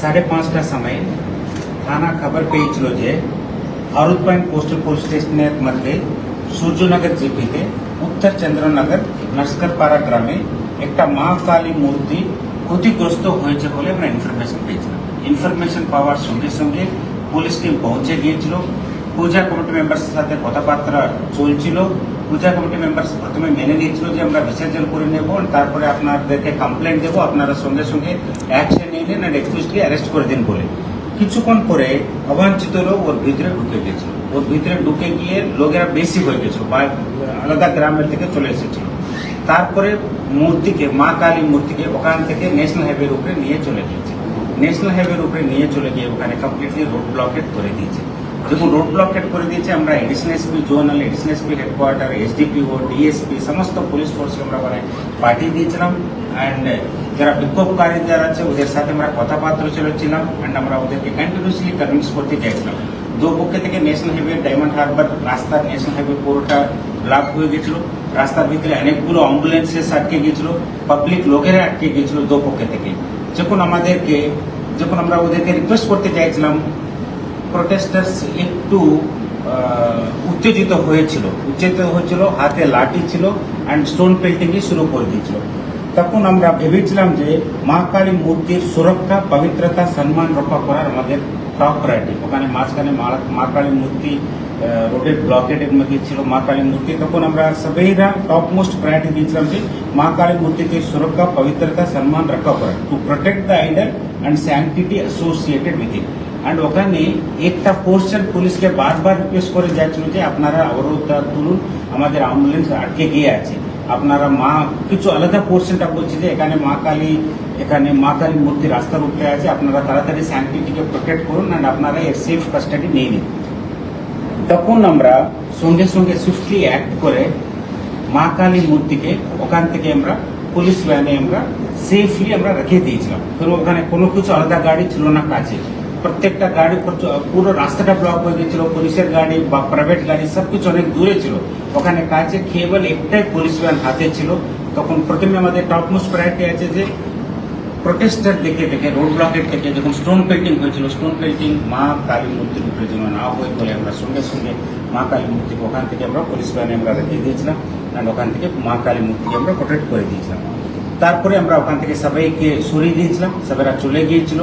সাড়ে পাঁচটার সময় থানা খবর পেয়েছিল যে ভারত পয়েন্ট পোস্টাল পুলিশ স্টেশনের মধ্যে সূর্যনগর জিপিতে উত্তর চন্দ্রনগর নস্করপাড়া গ্রামে একটা মা কালী মূর্তি ক্ষতিগ্রস্ত হয়েছে বলে আমরা ইনফরমেশন পেয়েছিলাম। ইনফরমেশন পাওয়ার সঙ্গে সঙ্গে পুলিশ টিম পৌঁছে গিয়েছিল। পূজা কমিটি মেম্বার্সের সাথে কথাবার্তা চলছিল। পূজা কমিটি মেম্বার্স প্রথমে মেনে নিয়েছিল যে আমরা বিসর্জন করে নেব, তারপরে আপনাদেরকে কমপ্লেন দেবো, আপনারা সঙ্গে সঙ্গে অ্যাকশন নিয়ে নিন অ্যান্ড অ্যারেস্ট করে দিন বলে। কিছুক্ষণ পরে অবাঞ্ছিত লোক ওর ভিতরে ঢুকে গেছিল ওর ভিতরে ঢুকে গিয়ে লোকেরা বেশি হয়ে গেছিল বা আলাদা গ্রামের থেকে চলে এসেছিল তারপরে মূর্তিকে, মা কালী মূর্তিকে ওখান থেকে ন্যাশনাল হাইওয়ের উপরে নিয়ে চলে গিয়েছে। ন্যাশনাল হাইওয়ের উপরে নিয়ে চলে গিয়ে ওখানে কমপ্লিটলি রোড ব্লকেট করে দিয়েছে। দেখুন রোড ব্লকেট করে দিয়েছে আমরা additional SP zonal additional SP headquarter SDPO DSP সমস্ত পুলিশ ফোর্সকে আমরা ওখানে পাঠিয়ে দিয়েছিলাম। অ্যান্ড যারা বিক্ষোভকারী যারা আছে, ওদের সাথে আমরা কথাবার্তা চলেছিলাম অ্যান্ড আমরা ওদেরকে কন্টিনিউসলি কনভিন্স করতে চাইছিলাম। দু পক্ষে থেকে ন্যাশনাল হাইওয়ে ডায়মন্ড হারবার রাস্তা ন্যাশনাল হাইওয়ে পুরোটা ব্লক হয়ে গেছিল। রাস্তার ভিতরে অনেকগুলো অ্যাম্বুলেন্সেস আটকে গেছিল পাবলিক লোকেরা আটকে গেছিল দু পক্ষে থেকে। যখন আমাদেরকে, যখন আমরা ওদেরকে রিকোয়েস্ট করতে চাইছিলাম প্রোটেস্টার্স একটু উত্তেজিত হয়েছিল। উত্তেজিত হয়েছিল, হাতে লাঠি ছিল অ্যান্ড স্টোন পেল্টিংই শুরু করে দিয়েছিল। তখন আমরা ভেবেছিলাম যে মা কালী মূর্তির সুরক্ষা পবিত্রতা সম্মান রক্ষা করার আমাদের টপ প্রায়োরিটি ওখানে মাঝখানে মা- মা কালী মূর্তি আহ, রোডের ব্লকেটের মধ্যে ছিল মা কালী মূর্তি। তখন আমরা সবাইরা টপ মোস্ট প্রায়োরিটি দিয়েছিলাম যে মা কালী মূর্তিকে সুরক্ষা পবিত্রতা সম্মান রক্ষা করা। To protect the idol and sanctity associated with it and ওখানে একটা পোর্শন পুলিশকে বারবার রিকোয়েস্ট করে যাচ্ছিল যে আপনারা অবরোধটা তুলুন আমাদের অ্যাম্বুলেন্স আটকে গিয়ে আছে। আপনারা মা, কিছু আলাদা পোর্শনটা বলছি যে এখানে মা কালী, এখানে মা কালী মূর্তি রাস্তার উপরে আছে, আপনারা তাড়াতাড়ি স্যাংটিটিকে প্রোটেক্ট করুন অ্যান্ড আপনারা এর সেফ কাস্টাডি নিয়ে নিন। তখন আমরা সঙ্গে সঙ্গে সুইফটলি অ্যাক্ট করে মা কালী মূর্তিকে ওখান থেকে আমরা পুলিশ ভ্যানে আমরা সেফলি আমরা রেখে দিয়েছিলাম। কারণ ওখানে কোনো কিছু আলাদা গাড়ি ছিল না কাছে প্রত্যেকটা গাড়ি প্রচ- পুরো রাস্তাটা ব্লক হয়ে গেছিল, পুলিশের গাড়ি বা প্রাইভেট গাড়ি সব কিছু অনেক দূরে ছিল। ওখানে কাছে কেবল একটাই পুলিশ ভ্যান হাতে ছিল। তখন প্রথমে আমাদের টপ মোস্ট প্রায়োরিটি আছে যে প্রোটেস্টার দেখে দেখে রোড ব্লকের থেকে যখন স্টোন পেল্টিং হয়েছিল স্টোন পেল্টিং মা কালী মূর্তির উপরে যেন না হয় বলে আমরা সঙ্গে সঙ্গে মা কালী মূর্তিকে ওখান থেকে আমরা পুলিশ ভ্যানে আমরা রেখে দিয়েছিলাম অ্যান্ড ওখান থেকে মা কালী মূর্তিকে আমরা প্রোটেক্ট করে দিয়েছিলাম। তারপরে আমরা ওখান থেকে সবাইকে সরিয়ে দিয়েছিলাম। সবাইরা চলে গিয়েছিল।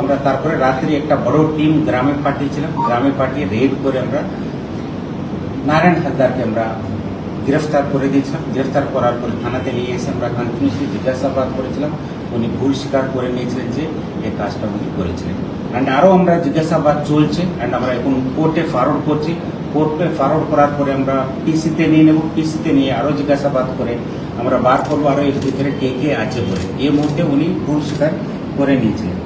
আমরা তারপরে রাত্রি একটা বড় টিম গ্রামে পাঠিয়েছিলাম। গ্রামে পাঠিয়ে রেড করে আমরা নারায়ণ হালদারকে আমরা গ্রেফতার করে দিয়েছিলাম। গ্রেফতার করার পরে থানাতে নিয়ে এসে আমরা কন্টিনিউসলি জিজ্ঞাসাবাদ করেছিলাম। উনি ভুল স্বীকার করে নিয়েছিলেন যে এই কাজটা উনি করেছিলেন। অ্যান্ড আরও আমরা জিজ্ঞাসাবাদ চলছে। অ্যান্ড আমরা এখন কোর্টে ফরওয়ার্ড করছি। কোর্টে ফরওয়ার্ড করার পরে আমরা পিসিতে নিয়ে নেব। পিসিতে নিয়ে আরও জিজ্ঞাসাবাদ করে আমরা বার করব। আরও এর ভিতরে কে কে আছে বলে। এই মুহূর্তে উনি ভুল স্বীকার করে নিয়েছিলেন।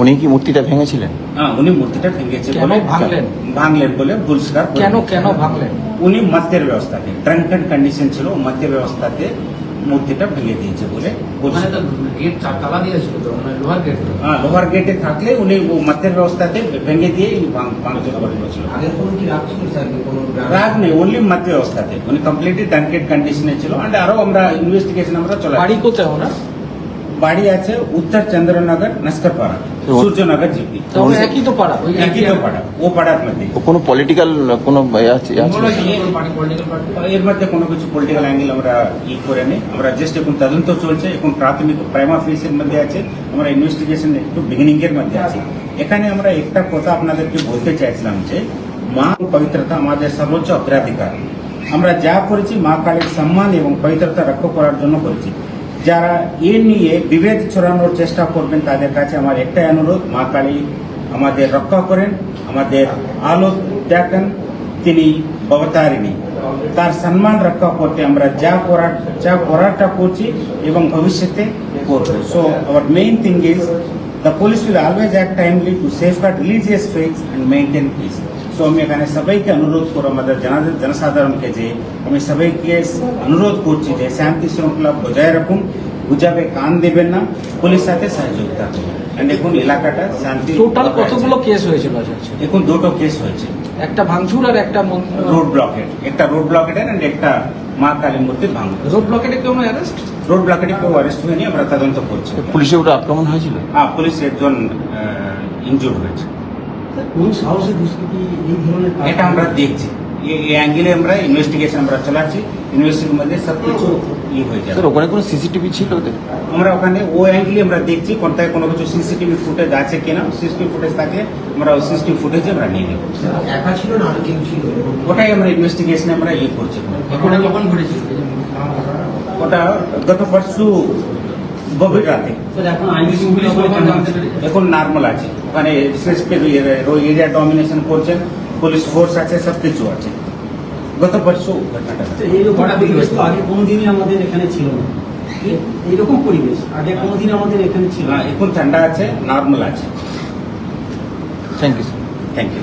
উনি কি মূর্তিটা ভেঙেছিলেন? হ্যাঁ উনি মূর্তিটা ভেঙেছে বলে ভাঙলেন? ভাঙলেন বলে ভুল স্বীকার কেন কেন ভাঙলেন? উনি মধ্যের ব্যবস্থাতে ট্রাঙ্কেন কন্ডিশন ছিল মধ্যের ব্যবস্থাতে মূর্তিটা ভেঙে দিয়েছে বলে মানে লোহার গেট হ্যাঁ লোহার গেটে থাকলে উনি ও ব্যবস্থাতে ভেঙে দিয়ে ভাঙচুর করে দিয়েছিল রাগ নেই ওনলি মধ্য ব্যবস্থাতে। উনি কমপ্লিটলি ট্রাঙ্কেট কন্ডিশনে ছিল। অ্যান্ড আরও আমরা ইনভেস্টিগেশন আমরা চলে বাড়ি কোথায় ওনার? বাড়ি আছে উত্তর চন্দ্রনগর নস্করপাড়া। সূর্যনগর জিপি। একই তো পাড়া একই তো পাড়া ও পাড়ার মধ্যে। কোনো পলিটিক্যাল কোনো ইয়ে আছে এর মধ্যে কোনো কিছু পলিটিক্যাল অ্যাঙ্গেল আমরা ই করে নেই। আমরা জাস্ট এখন তদন্ত চলছে এখন প্রাথমিক প্রাইমা ফেসের মধ্যে আছে। আমরা ইনভেস্টিগেশন একটু বিগিনিং এর মধ্যে আছি। এখানে আমরা একটা কথা আপনাদেরকে বলতে চাইছিলাম যে মা পবিত্রতা আমাদের সর্বোচ্চ অগ্রাধিকার। আমরা যা করেছি মা কালীর সম্মান এবং পবিত্রতা রক্ষা করার জন্য করেছি। যারা এ নিয়ে বিভেদ ছড়ানোর চেষ্টা করবেন, তাদের কাছে আমার একটাই অনুরোধ, মা কালী আমাদের রক্ষা করেন, আমাদের আলো দেখেন, তিনি অবতারিণী। তার সম্মান রক্ষা করতে আমরা যা করার, যা করারটা করছি এবং ভবিষ্যতে করব। So our main thing is the police will always act timely to safeguard religious faiths and maintain peace so আমি এখানে সবাইকে অনুরোধ করো আমাদের জনসাধারণকে যে আমি সবাইকে অনুরোধ করছি যে শান্তি শৃঙ্খলা বজায় রাখুন গুজাবে কান দেবেন না পুলিশ সাথে সহযোগিতা দেখুন এলাকাটা শান্তি টোটাল কতগুলো কেস হয়েছিল এখন দুটো কেস হয়েছে। একটা ভাঙচুর আর একটা রোড ব্লকেট একটা রোড ব্লকেট এন্ড একটা মা কালী মূর্তির ভাঙন রোড ব্লকেটে কেউ অ্যারেস্ট রোড ব্লকেটে কেউ অ্যারেস্ট হয়নি আমরা তদন্ত করছি। পুলিশে ওটা আক্রমণ হয়েছিল? হ্যাঁ পুলিশ একজন ইনজুর হয়েছে। কোন সাহসে দুষ্কৃতি এই ধরনের এটা আমরা দেখছি। এই অ্যাঙ্গেলে আমরা ইনভেস্টিগেশন আমরা চালাচ্ছি। ইনভেস্টিগেশন মধ্যে সব কিছু ই হয়ে যাবে। স্যার ওখানে কোনো সিসিটিভি ছিল ওদের? আমরা ওখানে ও অ্যাঙ্গেলে আমরা দেখছি কোনটায় কোনো কিছু সিসিটিভি ফুটেজ আছে কিনা। সিসিটিভি ফুটেজ থাকে আমরা ওই সিসিটিভি ফুটেজে আমরা নিয়ে নেব। একা ছিল না আর কেউ ছিল? ওটাই আমরা ইনভেস্টিগেশনে আমরা ইয়ে করছি। ঘটনা কখন ঘটেছিল? ওটা গত পরশু গভীর রাতে এখন নর্মাল আছে। ওখানে এরিয়া ডমিনেশন করছেন পুলিশ ফোর্স আছে সব কিছু আছে। গত পরশু ঘটনাটা? আগে কোনোদিনই আমাদের এখানে ছিল না। এইরকম পরিবেশ আগে কোনোদিন আমাদের এখানে ছিল না, না এখন ঠান্ডা আছে নর্মাল আছে। Thank you sir thank you